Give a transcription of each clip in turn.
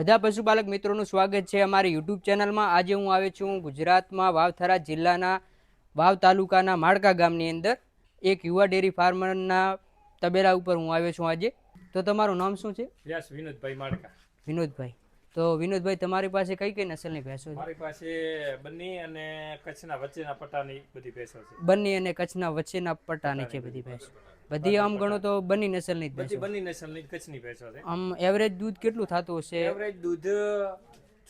બધા પશુપાલક મિત્રોનું સ્વાગત છે અમારી યુટ્યુબ ચેનલમાં. આજે હું આવ્યો છું ગુજરાતમાં વાવથરા જિલ્લાના વાવ તાલુકાના માળકા ગામની અંદર એક યુવા ડેરી ફાર્મરના તબેલા ઉપર હું આવ્યો છું આજે. તો તમારું નામ શું છે? વ્યાસ વિનોદભાઈ માળકા. વિનોદભાઈ. તો વિનોદભાઈ તમારી પાસે કઈ કઈ નસલની ભેંસો છે? મારી પાસે બન્ની અને કચ્છના વચ્ચેના પટ્ટાની બધી ભેંસો છે. બંને અને કચ્છના વચ્ચેના પટ્ટાની છે બધી ભેંસો. બધી આમ ગણો તો બન્ની નસલની જ ભેંસો બન્ની નસલની કચ્છની ભેંસો છે. આમ એવરેજ દૂધ કેટલું થતું હશે? એવરેજ દૂધ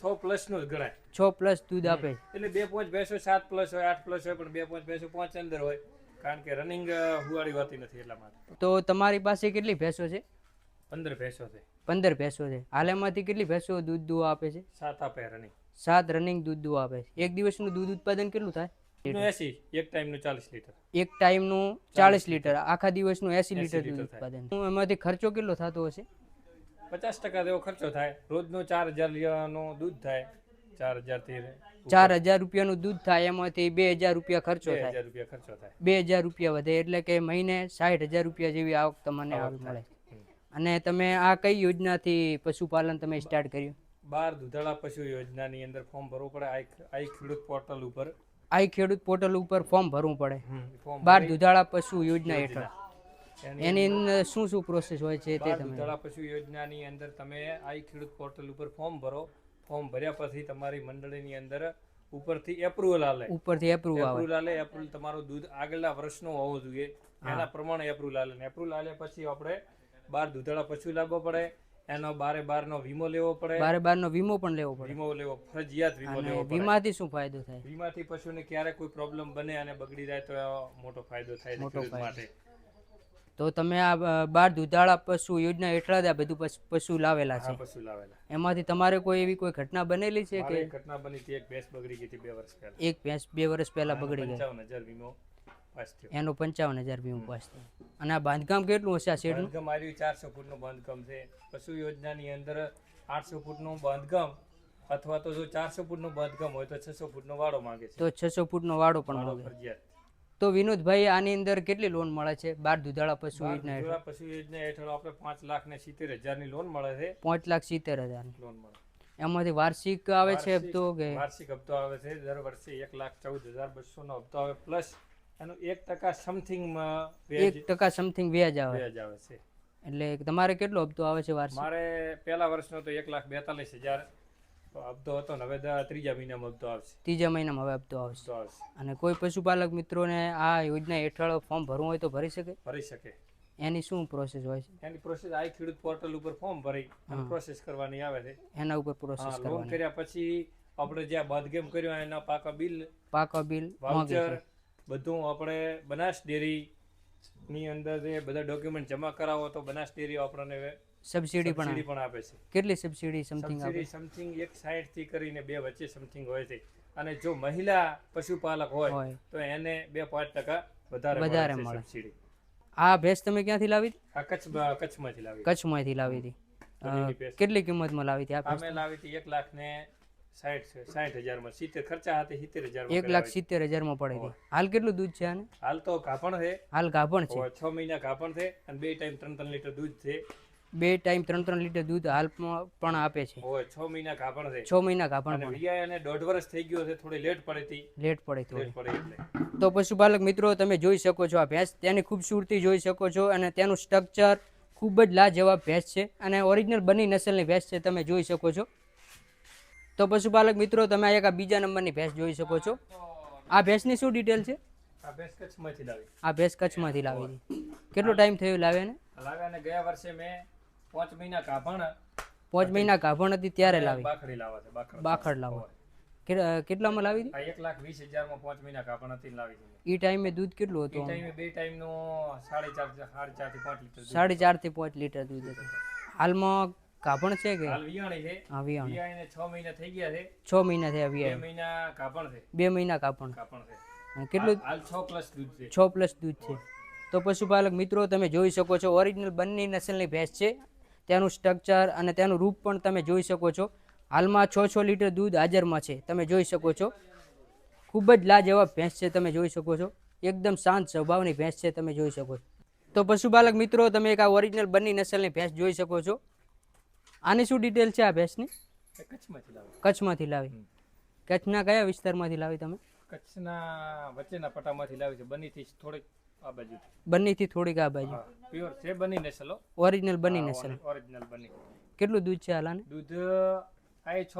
છ પ્લસનું જ ગણાય. છ પ્લસ દૂધ આપે. એટલે બે પાંચ ભેંસો સાત પ્લસ હોય આઠ પ્લસ હોય પણ બે પાંચ ભેંસો પાંચ અંદર હોય. કારણ કે રનિંગ હુવાળી હોતી નથી એટલા માટે. તો તમારી પાસે કેટલી ભેંસો છે? પંદર ભેંસો છે. પંદર ભેંસો છે. હાલ એમાંથી કેટલી ભેંસો દૂધ દૂધ આપે છે? સાત આપે રનિંગ સાત રનિંગ દૂધ દૂધ આપે છે. એક દિવસનું દૂધ ઉત્પાદન કેટલું થાય? એસી એક ટાઈમનું ચાલીસ લીટર. એક ટાઈમનું ચાલીસ લીટર. આખા દિવસનું એસી લીટર દૂધ ઉત્પાદન. એમાંથી ખર્ચો કેટલો થતો હશે? પચાસ ટકા જેવો ખર્ચો થાય. રોજનો ચાર હજાર નો દૂધ થાય. ચાર હજારથી ચાર હજાર રૂપિયાનું દૂધ થાય. એમાંથી બે હજાર રૂપિયા ખર્ચો થાય. બે હજાર રૂપિયા વધે. એટલે કે મહિને સાઠ હજાર રૂપિયા જેવી આવક તમને મળે. અને તમે આ કઈ યોજનાથી પશુપાલન તમે સ્ટાર્ટ કર્યું? બાર દુધાળા પશુ યોજનાની અંદર ફોર્મ ભરવું પડે. આઈ ખેડૂત પોર્ટલ ઉપર. આઈ ખેડૂત પોર્ટલ ઉપર ફોર્મ ભરવું પડે. બાર દુધાળા પશુ યોજના હેઠળ. એની અંદર શું શું પ્રોસેસ હોય છે તે તમે? દુધાળા પશુ યોજનાની અંદર તમે આઈ ખેડૂત પોર્ટલ ઉપર ફોર્મ ભરો. ફોર્મ ભર્યા પછી તમારી મંડળીની અંદર ઉપરથી એપ્રુવલ આલે. ઉપરથી એપ્રુવ આવે. એપ્રુવલ આલે એપ્રુવલ તમારું દૂધ આગળના વર્ષનો હોવો જોઈએ. એના પ્રમાણે એપ્રુવલ આલે. એપ્રુવલ આલે પછી આપણે બાર દૂધળા પશુ લાવવો પડે એનો બારે બારનો વીમો લેવો પડે. બારે બારનો વીમો પણ લેવો પડે. વીમો લેવો ફરજિયાત વીમો લેવો પડે. વીમાથી શું ફાયદો થાય? વીમાથી પશુને ક્યારે કોઈ પ્રોબ્લેમ બને અને બગડી જાય તો મોટો ફાયદો થાય મોટો માટે. તો તમે આ બાર દુધાળા પશુ યોજના હેઠળ જ આ બધું પશુ- લાવેલા છે. પશુ લાવેલા. એમાંથી તમારે કોઈ એવી કોઈ ઘટના બનેલી છે કે ઘટના બની હતી એક ભેંસ બગડી ગઈ હતી બે વર્ષ પહેલા. એક ભેંસ બે વર્ષ પહેલા બગડી ગઈ. પંચાવન હજાર વીમો પાસ થયો એનો પંચાવન હજાર વીમો પાસ થયો અને આ બાંધકામ કેટલું હશે આ શેડનું? બાંધકામ આવ્યું ચારસો ફૂટનું બાંધકામ છે. પશુ યોજનાની અંદર આઠસો ફૂટનું બાંધકામ અથવા તો જો ચારસો ફૂટનું બાંધકામ હોય તો છસો ફૂટનો વાડો માંગે છે. તો છસો ફૂટનો વાડો પણ માંગે. તો વિનોદભાઈ આની અંદર કેટલી લોન મળે છે? બાર દુધાળા પશુ યોજના પશુ યોજના હેઠળ આપણે પાંચ લાખ ને સિત્તેર હજારની લોન મળે છે. પાંચ લાખ સિત્તેર હજાર લોન મળે. એમાંથી વાર્ષિક આવે છે હપ્તો કે? વાર્ષિક હપ્તો આવે છે. દર વર્ષે એક લાખ ચૌદ હજાર બસો નો હપ્તો આવે. પ્લસ એનું એક ટકા સમથિંગ એક ટકા સમથિંગ વ્યાજ આવે. વ્યાજ આવે છે. એટલે તમારે કેટલો હપ્તો આવે છે વાર્ષિક? મારે પહેલા વર્ષનો તો એક લાખ બેતાલીસ હજાર. હપ્તો હતો ને હવે ત્રીજા મહિનામાં હપ્તો આવશે. ત્રીજા મહિનામાં હવે હપ્તો આવશે. અને કોઈ પશુપાલક મિત્રોને આ યોજના હેઠળ ફોર્મ ભરવું હોય તો ભરી શકે? ભરી શકે. એની શું પ્રોસેસ હોય છે? એની પ્રોસેસ આઈ ખેડૂત પોર્ટલ ઉપર ફોર્મ ભરી અને પ્રોસેસ કરવાની આવે છે. એના ઉપર પ્રોસેસ કરવાની. કર્યા પછી આપણે જ્યાં બાદગેમ કર્યો એના પાકા બિલ પાકા બિલ વાઉચર બધું આપણે બનાસ ડેરીની અંદર જે બધા ડોક્યુમેન્ટ જમા કરાવો તો બનાસ ડેરી આપણને સબસિડી પણ પણ આપે છે. કેટલી સબસિડી સમથિંગ આપે? સબસિડી સમથિંગ એક સાઈઠથી કરીને બે વચ્ચે સમથિંગ હોય છે. અને જો મહિલા પશુપાલક હોય તો એને બે પાંચ ટકા વધારે વધારે મળે. સબસિડી આ ભેંસ તમે ક્યાંથી લાવી હતી? આ કચ્છ કચ્છમાંથી લાવી કચ્છમાંથી લાવી હતી. કેટલી કિંમતમાં લાવી હતી અમે લાવી હતી એક લાખ ને સાઠ સાઠ હજારમાં. સિત્તેર ખર્ચા હાથે સિત્તેર હજાર એક લાખ સિત્તેર હજારમાં પડે છે હાલ કેટલું દૂધ છે આને? હાલ તો કાપણ છે. હાલ ગાભણ છે. છ મહિના કાપણ છે અને બે ટાઈમ ત્રણ ત્રણ લીટર દૂધ છે. બે ટાઈમ ત્રણ ત્રણ લીટર દૂધ હાલમાં પણ આપે છે. છ મહિના કાપણ છે. છ મહિના ગાભણ અને દોઢ વર્ષ થઈ ગયો છે થોડી લેટ પડી લેટ પડે લેટ પડી એટલે. તો પશુપાલક મિત્રો તમે જોઈ શકો છો આ ભેંસ. તેની ખૂબસૂરતી જોઈ શકો છો અને તેનું સ્ટ્રક્ચર ખૂબ જ લાજવાબ ભેંસ છે અને ઓરિજિનલ બની નસલની ભેંસ છે તમે જોઈ શકો છો. તો પશુપાલક મિત્રો તમે એક આ બીજા નંબરની ભેંસ જોઈ શકો છો. આ ભેંસની શું ડિટેલ છે? આ ભેંસ કચ્છમાંથી લાવી. આ ભેંસ કચ્છમાંથી લાવી કેટલો ટાઈમ થયો લાવે ને લાવ્યા ને ગયા વર્ષે મેં પાંચ મહિના કાપણ પાંચ મહિના ગાભણ હતી ત્યારે લાવી. બાખડી લાવા છે બાખડ બાખડ લાવો કેટલામાં લાવી હતી? એક લાખ વીસ હજારમાં પાંચ મહિના કાપણ હતી લાવી હતી. એ ટાઈમે દૂધ કેટલું હતું ટાઈમે બે ટાઈમનું સાડી ચાર સાડી ચારથી પાંચ લીટર દૂધ. ચારથી પાંચ લીટર દૂધ હતું. હાલમાં ગાભણ છે કે? હાલ વિયાણી છે. હા વિયાણ. વિયાણીને છ મહિના થઈ ગયા છે. છ મહિના થયા મહિના કાપણ છે. મહિના કાપણ. કાપણ છે. કેટલું? હાલ છ પ્લસ દૂધ છે. પ્લસ દૂધ છે. તો પશુપાલક મિત્રો તમે જોઈ શકો છો ઓરિજિનલ બંને નસલની ભેંસ છે. તેનું સ્ટ્રક્ચર અને તેનું રૂપ પણ તમે જોઈ શકો છો. હાલમાં છ છ લીટર દૂધ હાજરમાં છે. તમે જોઈ શકો છો. ખૂબ જ લાજવાબ ભેંસ છે તમે જોઈ શકો છો. એકદમ શાંત સ્વભાવની ભેંસ છે તમે જોઈ શકો છો. તો પશુપાલક મિત્રો તમે એક આ ઓરિજિનલ બંને નસલની ભેંસ જોઈ શકો છો. આની શું ડિટેલ છે આ ભેંસની? કચ્છમાંથી લાવી. કચ્છમાંથી લાવી. કચ્છના કયા વિસ્તારમાંથી લાવી તમે? કચ્છના વચ્ચેના પટ્ટામાંથી લાવી છે. બનીથી થોડીક આ બાજુ બંનેથી થોડીક આ બાજુ. પ્યોર છે બની નેસલો ઓરિજિનલ બની નસલ. ઓરિજિનલ બની. કેટલું દૂધ છે હાલાને દૂધ આ છ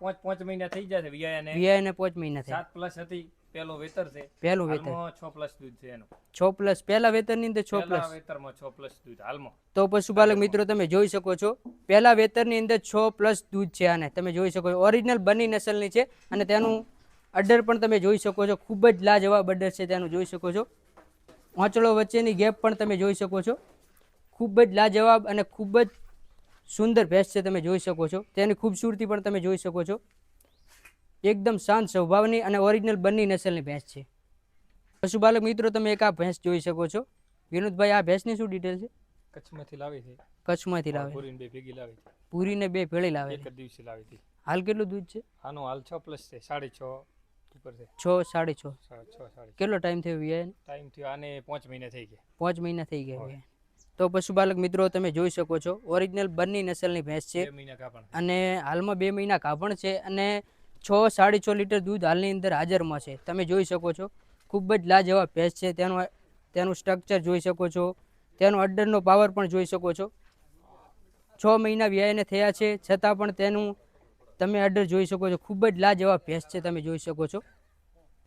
પાંચ પાંચ મહિના થઈ જશે વિયાને વીઆઈ ને પાંચ મહિના થઈ સાત પ્લસ હતી. પેલો વેતર છે. પહેલું વેતર. હાલમાં પ્લસ દૂધ છે એનું. છ પ્લસ પહેલા વેતરની અંદર છ પહેલા પ્લસ વેતરમાં છ પ્લસ દૂધ હાલમાં. તો પશુપાલક મિત્રો તમે જોઈ શકો છો પહેલા વેતરની અંદર છ પ્લસ દૂધ છે આને. તમે જોઈ શકો છો ઓરિજિનલ બની નસલની છે અને તેનું અડર પણ તમે જોઈ શકો છો ખૂબ જ લાજવાબ અડર છે તેનું જોઈ શકો છો. વાંચળો વચ્ચેની ગેપ પણ તમે જોઈ શકો છો. ખૂબ જ લાજવાબ અને ખૂબ જ સુંદર ભેંસ છે તમે જોઈ શકો છો. તેની ખૂબસૂરતી પણ તમે જોઈ શકો છો. એકદમ શાંત સ્વભાવની અને ઓરિજિનલ બંની નસલની ભેંસ છે. પશુપાલક મિત્રો તમે એક આ ભેંસ જોઈ શકો છો. વિનોદભાઈ આ ભેંસની શું ડિટેલ છે? કચ્છમાંથી લાવી છે. કચ્છમાંથી લાવે પૂરીને બે ભેગી લાવી છે. પૂરીને બે ભેળી લાવે એક દિવસે લાવી હતી હાલ કેટલું દૂધ છે? આનો હાલ છ પ્લસ છે સાડી છ ઉપર છે. છ સાડી છ. સાડા છ સાડી કેટલો ટાઈમ થયો ટાઈમ થયો આને પાંચ મહિના થઈ ગયા. પાંચ મહિના થઈ ગયા તો પશુપાલક મિત્રો તમે જોઈ શકો છો ઓરિજિનલ બન્ની નસલની ભેંસ છે. અને હાલમાં બે મહિના કાપણ છે અને છ સાડી છ લીટર દૂધ હાલની અંદર હાજરમાં છે. તમે જોઈ શકો છો. ખૂબ જ લાજવાબ ભેંસ છે. તેનું તેનું સ્ટ્રક્ચર જોઈ શકો છો. તેનો અડ્ડરનો પાવર પણ જોઈ શકો છો. છ મહિના વ્યાયને થયા છે. છતાં પણ તેનું તમે અડ્ડર જોઈ શકો છો. ખૂબ જ લાજવાબ ભેંસ છે. તમે જોઈ શકો છો.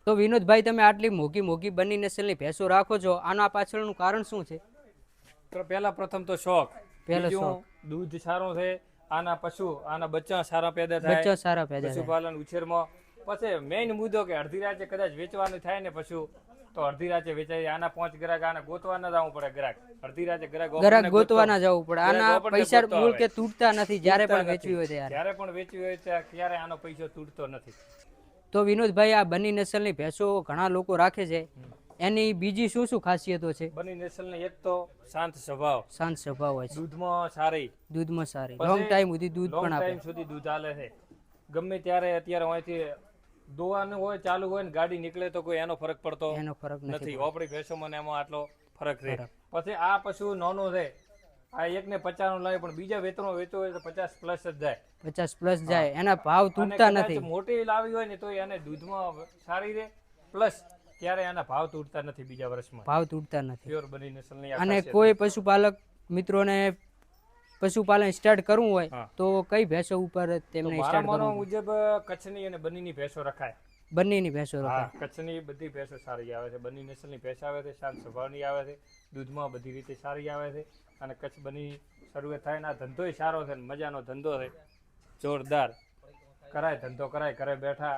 તો વિનોદભાઈ તમે આટલી મોટી મોટી બની નસલની ભેંસો રાખો છો. આના પાછળનું કારણ શું છે? તો પહેલા પ્રથમ તો શોખ. પહેલો શોખ. દૂધ સારું છે. આના પશુ આના બચ્ચા સારા પેદા થાય. બચ્ચા સારા પેદા પશુપાલન ઉછેરમાં. પછી મેઇન મુદ્દો કે અડધી રાતે કદાચ વેચવાનું થાય ને પશુ તો અડધી રાતે વેચાય. આના પાંચ ગ્રાહક આના ગોતવા ના જવું પડે ગ્રાહક. અડધી રાતે ગ્રાહક ગ્રાહક ગોતવા ના જવું પડે. આના પૈસા મૂળ કે તૂટતા નથી જ્યારે પણ વેચવી હોય ત્યારે. જ્યારે પણ વેચવી હોય ત્યાં ક્યારે આનો પૈસો તૂટતો નથી. તો વિનોદભાઈ આ બની નસલની ભેંસો ઘણા લોકો રાખે છે. એની બીજી શું શું ખાસિયતો છે? બની નસલને એક તો શાંત સ્વભાવ. શાંત સ્વભાવ હોય છે. દૂધમાં સારી. દૂધમાં સારી. લોંગ ટાઈમ સુધી દૂધ પણ આપે. ટાઈમ સુધી દૂધ આલે છે. ગમે ત્યારે અત્યારે અહીંથી દોવાનું હોય ચાલુ હોય ને ગાડી નીકળે તો કોઈ એનો ફરક પડતો એનો ફરક નથી ઓપડી આપણી મને એમાં આટલો ફરક રહે. પછી આ પશુ નાનું છે. આ એક ને પચાસનું લાવે પણ બીજા વેતનો વેચવો હોય તો પચાસ પ્લસ જ જાય. પચાસ પ્લસ જાય. એના ભાવ તૂટતા નથી. મોટી લાવી હોય ને તો એને દૂધમાં સારી રહે. પ્લસ ત્યારે આના ભાવ તૂટતા નથી બીજા વર્ષમાં. ભાવ તૂટતા નથી. પ્યોર બની નસલની આ અને ખાસિયત. કોઈ પશુપાલક મિત્રોને પશુપાલન સ્ટાર્ટ કરવું હોય હા. તો કઈ ભેંસો ઉપર તો તેમને મારા સ્ટાર્ટ માનવા કરવું મુજબ કચ્છની અને બનીની ભેંસો રખાય. બંનેની ભેંસો હા રખાય. કચ્છની બધી ભેંસો સારી આવે છે. બની નસલની ભેંસ આવે છે શાંત સ્વભાવની આવે છે દૂધમાં બધી રીતે સારી આવે છે અને કચ્છ બની શરૂઆત થાય ને આ ધંધોય સારો છે ને મજાનો ધંધો છે. જોરદાર. કરાય ધંધો કરાય ઘરે બેઠા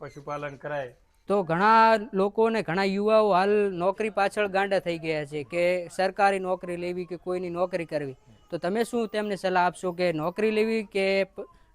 પશુપાલન કરાય. તો ઘણા લોકોને ઘણા યુવાઓ હાલ નોકરી પાછળ ગાંડા થઈ ગયા છે કે સરકારી નોકરી લેવી કે કોઈની નોકરી કરવી. તો તમે શું તેમને સલાહ આપશો કે નોકરી લેવી કે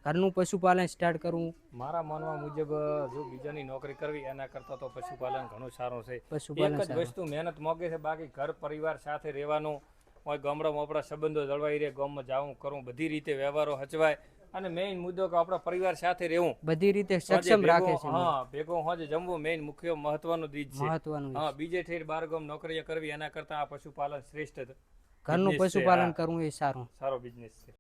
ઘરનું પશુપાલન સ્ટાર્ટ કરવું? મારા માનવા મુજબ જો બીજાની નોકરી કરવી એના કરતાં તો પશુપાલન ઘણું સારું છે. પશુપાલન વસ્તુ મહેનત મોગે છે બાકી ઘર પરિવાર સાથે રહેવાનું હોય ગામડામાં આપણા સંબંધો જળવાઈ રહે ગામમાં જાવું કરું બધી રીતે વ્યવહારો હચવાય. અને મેઇન મુદ્દો કે આપણા પરિવાર સાથે રહેવું. બધી રીતે સક્ષમ રાખે છે હા ભેગો હોજે જમવું મેઇન મુખ્ય મહત્વનું દીજ છે. મહત્વનું હા બીજે ઠેર બાર ગામ નોકરીઓ કરવી એના કરતા આ પશુપાલન શ્રેષ્ઠ ઘરનું પશુપાલન કરવું એ સારું. સારો બિઝનેસ છે.